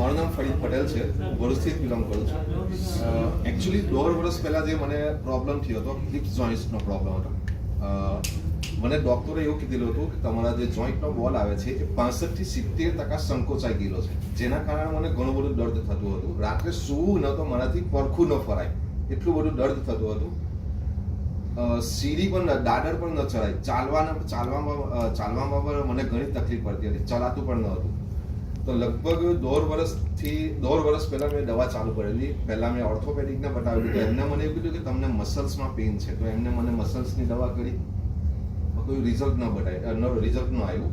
મારું નામ ફરીદ પટેલ છે. હું ભરૂચથી બિલોંગ કરું છું. એકચ્યુઅલી દોઢ વર્ષ પહેલાં જે મને પ્રોબ્લેમ થયો હતો હિપ્સ જોઈન્ટ્સનો પ્રોબ્લેમ હતો. મને ડૉક્ટરે એવું કીધેલું હતું કે તમારા જે જોઈન્ટનો બોલ આવે છે, એ પાસઠથી સિત્તેર ટકા સંકોચાઈ ગયેલો છે. જેના કારણે મને ઘણું બધું દર્દ થતું હતું. રાત્રે સૂવું ન તો મારાથી પરખું ન ફરાય. એટલું બધું દર્દ થતું હતું. સીડી પણ દાદર પણ ન ચડાય. ચાલવાના, ચાલવામાં ચાલવામાં પણ મને ઘણી તકલીફ પડતી હતી. ચલાતું પણ ન હતું. તો લગભગ દોઢ વર્ષથી, દોઢ વર્ષ પહેલા મેં દવા ચાલુ કરેલી. પહેલા મેં ઓર્થોપેડિકને બતાવ્યું તો એમને મને એવું કીધું કે તમને મસલ્સમાં પેઇન છે. તો એમને મને મસલ્સની દવા કરી. કોઈ રિઝલ્ટ ન બતાવ્યું રિઝલ્ટ ન આવ્યું.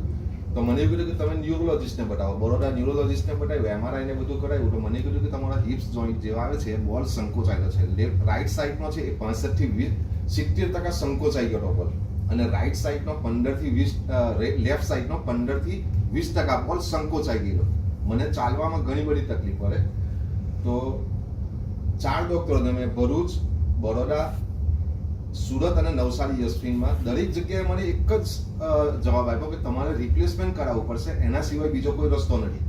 તો મને એવું કીધું કે તમે ન્યુરોલોજિસ્ટને બતાવો. બરોડા ન્યુરોલોજિસ્ટને બતાવ્યું એમઆરઆઈ ને બધું કરાવ્યું. તો મને કીધું કે તમારા હિપ્સ જોઈન્ટ જેવા આવે છે બોલ સંકોચાયેલો છે. લેફ્ટ રાઈટ સાઈડનો છે, એ પાસઠથી વીસ, સિત્તેર ટકા સંકોચાઈ ગયો બોલ અને રાઈટ સાઈડનો પંદરથી વીસ લેફ્ટ સાઈડનો પંદરથી વીસ ટકા બોલ સંકોચાઈ ગયેલો. મને ચાલવામાં ઘણી બધી તકલીફ પડે. તો ચાર ડોક્ટરો મેં ભરૂચ, બરોડા, સુરત અને નવસારી યશવીનમાં દરેક જગ્યાએ મને એક જ જવાબ આપ્યો કે તમારે રિપ્લેસમેન્ટ કરાવવું પડશે. એના સિવાય બીજો કોઈ રસ્તો નથી.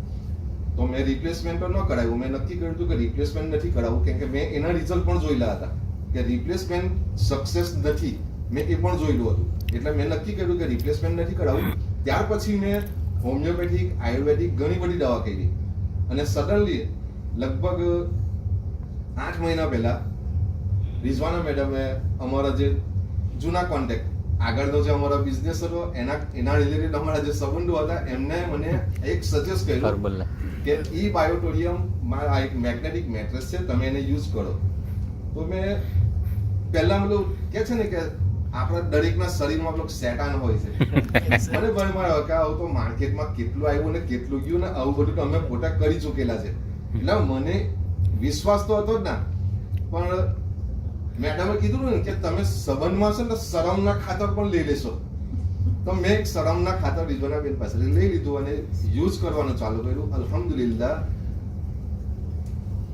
તો મેં રિપ્લેસમેન્ટ પણ ન કરાવ્યું. મેં નક્કી કર્યું કે રિપ્લેસમેન્ટ નથી કરાવવું, કેમ કે મેં એના રિઝલ્ટ પણ જોયેલા હતા કે રિપ્લેસમેન્ટ સક્સેસ નથી. મેં એ પણ જોયેલું હતું. એટલે મેં નક્કી કર્યું કે રિપ્લેસમેન્ટ નથી કરાવવું ત્યાર પછી મેં હોમિયોપેથિક આયુર્વેદિક ઘણી બધી દવા કરી. અને સડનલી લગભગ આઠ મહિના પહેલા રિઝવાના મેડમે અમારા જે જૂના કોન્ટેક્ટ આગળનો જે અમારો બિઝનેસ હતો એના એના રિલેટેડ અમારા જે સંબંધો હતા એમને મને એક સજેસ્ટ કર્યું કે ઈ બાયોટોરિયમ મારા આ એક મેગ્નેટિક મેટ્રેસ છે તમે એને યુઝ કરો. તો મેં પહેલા મતલબ કે છે ને કે આપણા દરેકના શરીરમાં પેલો સેટાન હોય છે. મને માર્યો કે આવું તો માર્કેટમાં કેટલું આવ્યું ને કેટલું ગયું ને આવું બધું તો અમે ખોટા કરી ચૂકેલા છે. એટલે મને વિશ્વાસ તો હતો જ ના. પણ મેડમે કીધું ને કે તમે સંબંધમાં છો ને શરમના ખાતર પણ લઈ લેશો. તો મેં એક શરમના ખાતર રિઝવાનાબેન પાસે લઈ લીધું અને યુઝ કરવાનું ચાલુ કર્યું. અલ્હમ્દુલિલ્લાહ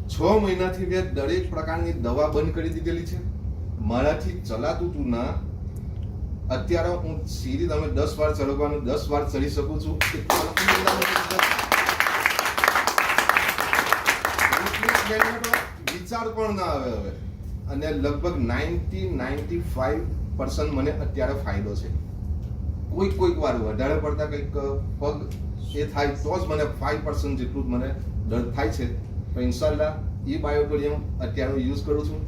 છ મહિનાથી મેં દરેક પ્રકારની દવા બંધ કરી દીધેલી છે. મારાથી ચલાતું તું ના, અત્યારે હું સીધી તમે દસ વાર ચડવાનું, દસ વાર ચડી શકું છું. વિચાર પણ ના આવે હવે. અને લગભગ નાઇન્ટી નાઇન્ટી ફાઈવ પર્સન્ટ મને અત્યારે ફાયદો છે. કોઈક કોઈક વાર વધારે પડતા કંઈક પગ એ થાય તો જ મને ફાઈવ પર્સન્ટ જેટલું જ મને દર્દ થાય છે. તો ઇન્શાલ્લાહ એ બાયોટોરિયમ અત્યારે યુઝ કરું છું.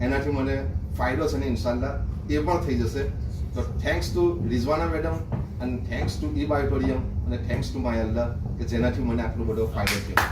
એનાથી મને ફાયદો છે ને ઇન્શાલ્લા એ પણ થઈ જશે. તો થેન્ક્સ ટુ રિઝવાના મેડમ અને થેન્ક્સ ટુ ઈ બાયોટોરિયમ અને થેન્ક્સ ટુ માય અલ્લાહ કે જેનાથી મને આટલો બધો ફાયદો થયો.